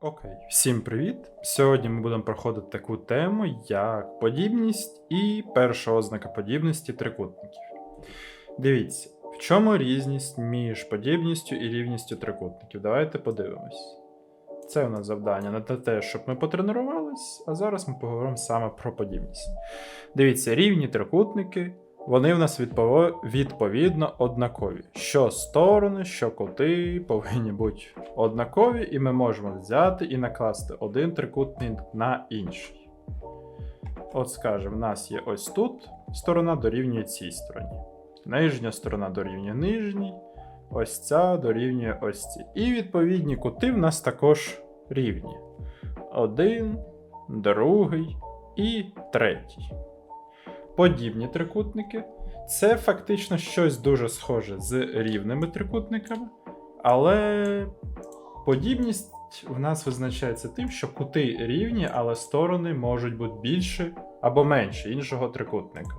Окей, всім привіт! Сьогодні ми будемо проходити таку тему, як подібність і перша ознака подібності трикутників. Дивіться, в чому різність між подібністю і рівністю трикутників? Давайте подивимось. Це у нас завдання на те, щоб ми потренувались, а зараз ми поговоримо саме про подібність. Дивіться, рівні трикутники, вони в нас відповідно однакові. Що сторони, що кути повинні бути однакові, і ми можемо взяти і накласти один трикутник на інший. От скажемо, в нас є ось тут сторона дорівнює цій стороні. Нижня сторона дорівнює нижній, ось ця дорівнює ось цій. І відповідні кути в нас також рівні. Один, другий і третій. Подібні трикутники це фактично щось дуже схоже з рівними трикутниками, але подібність в нас визначається тим, що кути рівні, але сторони можуть бути більше або менше іншого трикутника.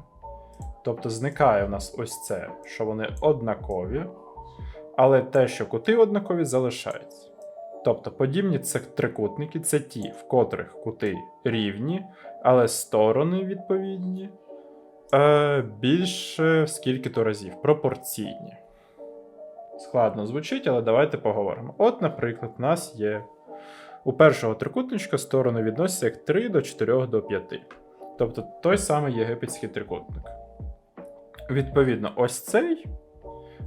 Тобто зникає у нас ось це, що вони однакові, але те, що кути однакові, залишається. Тобто подібні це трикутники це ті, в котрих кути рівні, але сторони відповідні е, більше в скільки-то разів, пропорційні. Складно звучить, але давайте поговоримо. От, наприклад, у нас є у першого трикутничка сторони відносяться як 3 до 4 до 5. Тобто той самий єгипетський трикутник. Відповідно, ось цей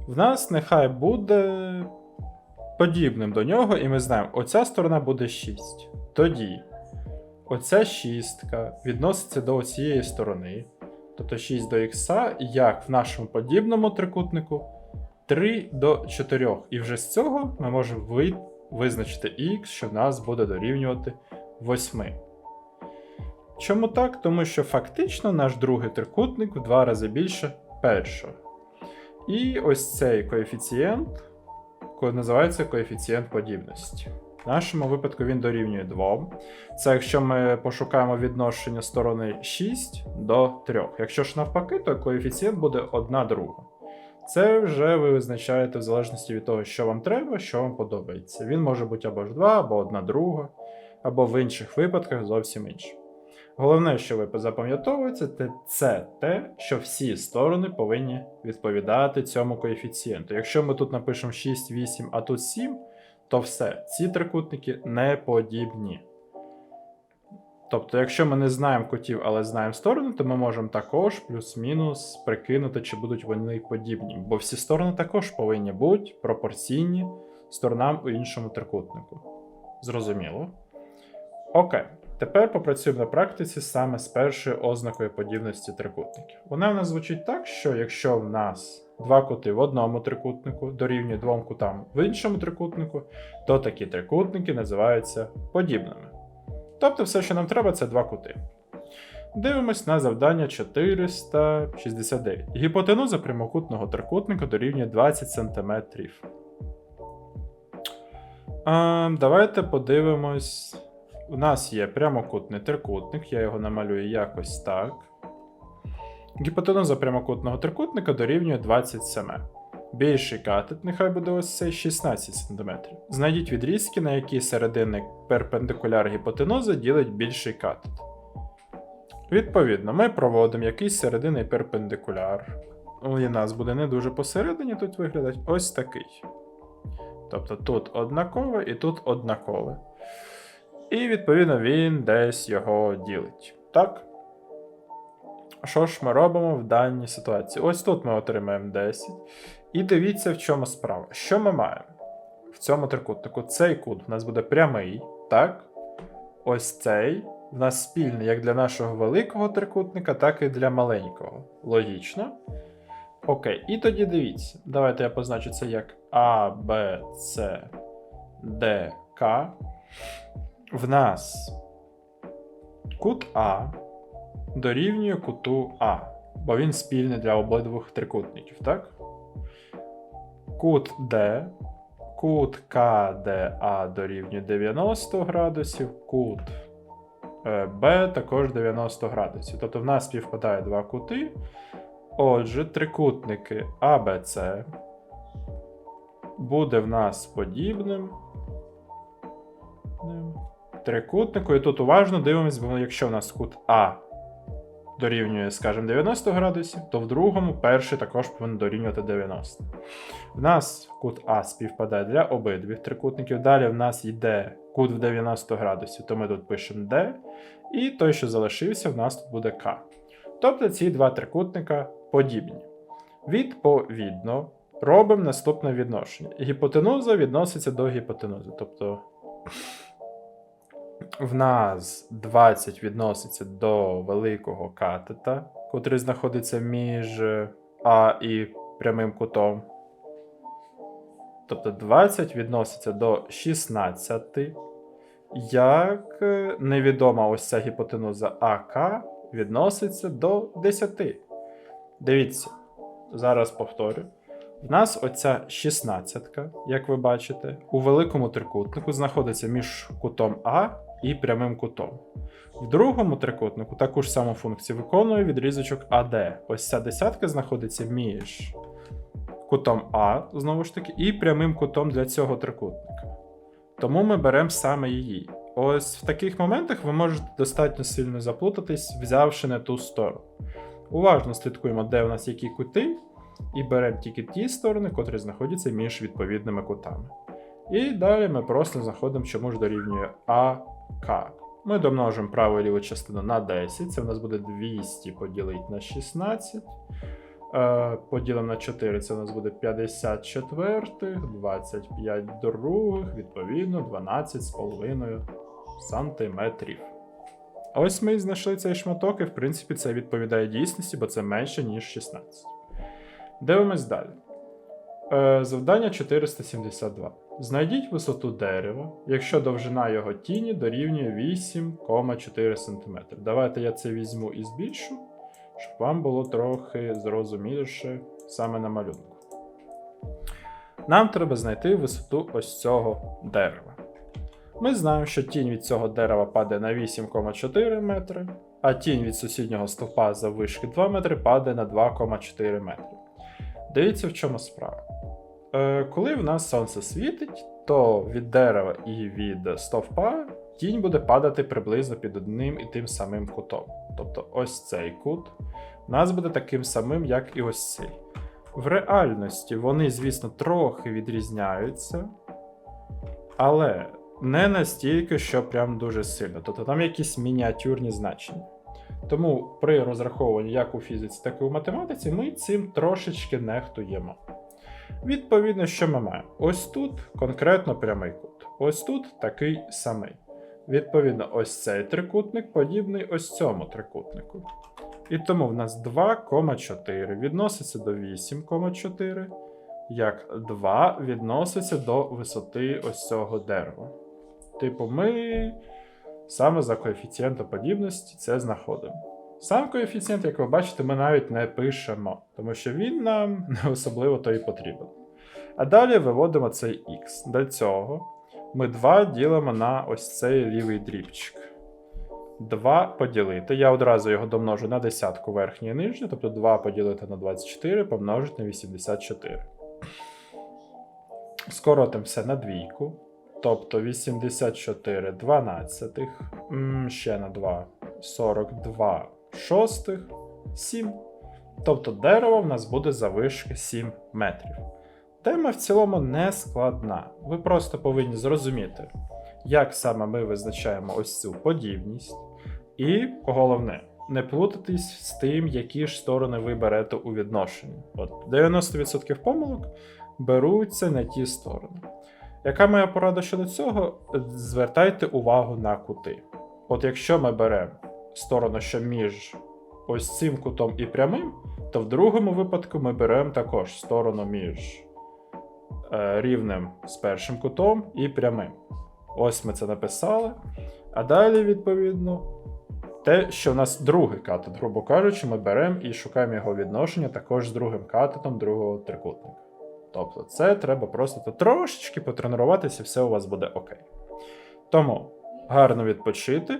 в нас нехай буде подібним до нього, і ми знаємо, оця сторона буде 6. Тоді оця шістка відноситься до цієї сторони, тобто 6 до х, як в нашому подібному трикутнику 3 до 4. І вже з цього ми можемо ви- визначити х, що нас буде дорівнювати 8. Чому так? Тому що фактично наш другий трикутник в два рази більше першого. І ось цей коефіцієнт називається коефіцієнт подібності. В нашому випадку він дорівнює 2. Це якщо ми пошукаємо відношення сторони 6 до 3. Якщо ж навпаки, то коефіцієнт буде 1 друга. Це вже ви визначаєте в залежності від того, що вам треба, що вам подобається. Він може бути або ж 2, або 1 друга, або в інших випадках зовсім інше. Головне, що ви запам'ятовуєте, це те, що всі сторони повинні відповідати цьому коефіцієнту. Якщо ми тут напишемо 6, 8, а тут 7, то все, ці трикутники не подібні. Тобто, якщо ми не знаємо кутів, але знаємо сторони, то ми можемо також плюс-мінус прикинути, чи будуть вони подібні. Бо всі сторони також повинні бути пропорційні сторонам у іншому трикутнику. Зрозуміло? Окей. Тепер попрацюємо на практиці саме з першою ознакою подібності трикутників. Вона в нас звучить так, що якщо в нас два кути в одному трикутнику дорівнює двом кутам в іншому трикутнику, то такі трикутники називаються подібними. Тобто, все, що нам треба, це два кути. Дивимось на завдання 469. Гіпотенуза прямокутного трикутника дорівнює 20 см. А, давайте подивимось. У нас є прямокутний трикутник, я його намалюю якось так. Гіпотенуза прямокутного трикутника дорівнює 27. Більший катет, нехай буде ось цей 16 см. Знайдіть відрізки, на які серединний перпендикуляр гіпотенузи ділить більший катет. Відповідно, ми проводимо якийсь серединний перпендикуляр. У нас буде не дуже посередині тут виглядати ось такий. Тобто тут однакове і тут однакове. І відповідно він десь його ділить. Так? Що ж ми робимо в даній ситуації? Ось тут ми отримаємо 10. І дивіться, в чому справа. Що ми маємо в цьому трикутнику? Цей кут у нас буде прямий, так? Ось цей в нас спільний як для нашого великого трикутника, так і для маленького. Логічно. Окей, і тоді дивіться. Давайте я позначу це як А, Б, С, Д, К. В нас кут А дорівнює куту А, бо він спільний для обидвох трикутників, так? Кут Д, кут КДА дорівнює 90 градусів, кут е, Б також 90 градусів. Тобто в нас співпадає два кути. Отже, трикутники АБЦ буде в нас подібним подібним трикутнику. І тут уважно дивимось, бо якщо у нас кут А дорівнює, скажімо, 90 градусів, то в другому перший також повинен дорівнювати 90. В нас кут А співпадає для обидвих трикутників. Далі в нас йде кут в 90 градусів, то ми тут пишемо D. І той, що залишився, в нас тут буде К. Тобто ці два трикутника подібні. Відповідно, робимо наступне відношення. Гіпотенуза відноситься до гіпотенузи. Тобто в нас 20 відноситься до великого катета, котрий знаходиться між А і прямим кутом. Тобто 20 відноситься до 16, як е, невідома ось ця гіпотенуза АК відноситься до 10. Дивіться, зараз повторю. В нас оця 16, як ви бачите, у великому трикутнику знаходиться між кутом А і прямим кутом. В другому трикутнику таку ж саму функцію виконує відрізочок АД. Ось ця десятка знаходиться між кутом А, знову ж таки, і прямим кутом для цього трикутника. Тому ми беремо саме її. Ось в таких моментах ви можете достатньо сильно заплутатись, взявши не ту сторону. Уважно слідкуємо, де у нас які кути, і беремо тільки ті сторони, котрі знаходяться між відповідними кутами. І далі ми просто знаходимо, чому ж дорівнює АК. Ми домножимо праву і ліву частину на 10. Це у нас буде 200 поділити на 16. Е, Поділимо на 4, це у нас буде 54, 25 других, відповідно, 12,5 сантиметрів. А ось ми і знайшли цей шматок, і в принципі це відповідає дійсності, бо це менше, ніж 16. Дивимось далі. Е, завдання 472. Знайдіть висоту дерева, якщо довжина його тіні дорівнює 8,4 см. Давайте я це візьму і збільшу, щоб вам було трохи зрозуміліше саме на малюнку. Нам треба знайти висоту ось цього дерева. Ми знаємо, що тінь від цього дерева падає на 8,4 метри, а тінь від сусіднього стовпа за вишки 2 метри падає на 2,4 метри. Дивіться, в чому справа. Е, коли в нас сонце світить, то від дерева і від стовпа тінь буде падати приблизно під одним і тим самим кутом. Тобто ось цей кут у нас буде таким самим, як і ось цей. В реальності вони, звісно, трохи відрізняються, але не настільки, що прям дуже сильно. Тобто там якісь мініатюрні значення. Тому при розраховуванні як у фізиці, так і у математиці ми цим трошечки нехтуємо. Відповідно, що ми маємо? Ось тут конкретно прямий кут. Ось тут такий самий. Відповідно, ось цей трикутник подібний ось цьому трикутнику. І тому в нас 2,4 відноситься до 8,4, як 2 відноситься до висоти ось цього дерева. Типу, ми саме за коефіцієнтом подібності це знаходимо. Сам коефіцієнт, як ви бачите, ми навіть не пишемо, тому що він нам не особливо то і потрібен. А далі виводимо цей x. Для цього ми 2 ділимо на ось цей лівий дрібчик. 2 поділити. Я одразу його домножу на десятку верхню і нижню, тобто 2 поділити на 24 помножити на 84. Скоротимо все на двійку. Тобто 84 дванадцятих, м, ще на 2, 42 шостих, 7. Тобто дерево в нас буде завишки 7 метрів. Тема в цілому не складна. Ви просто повинні зрозуміти, як саме ми визначаємо ось цю подібність. І головне, не плутатись з тим, які ж сторони ви берете у відношенні. От 90% помилок беруться на ті сторони. Яка моя порада щодо цього? Звертайте увагу на кути. От якщо ми беремо сторону, що між ось цим кутом і прямим, то в другому випадку ми беремо також сторону між е, рівним з першим кутом і прямим. Ось ми це написали. А далі, відповідно, те, що в нас другий катет, грубо кажучи, ми беремо і шукаємо його відношення також з другим катетом другого трикутника. Тобто, це треба просто трошечки потренуватися, і все у вас буде окей. Тому гарно відпочити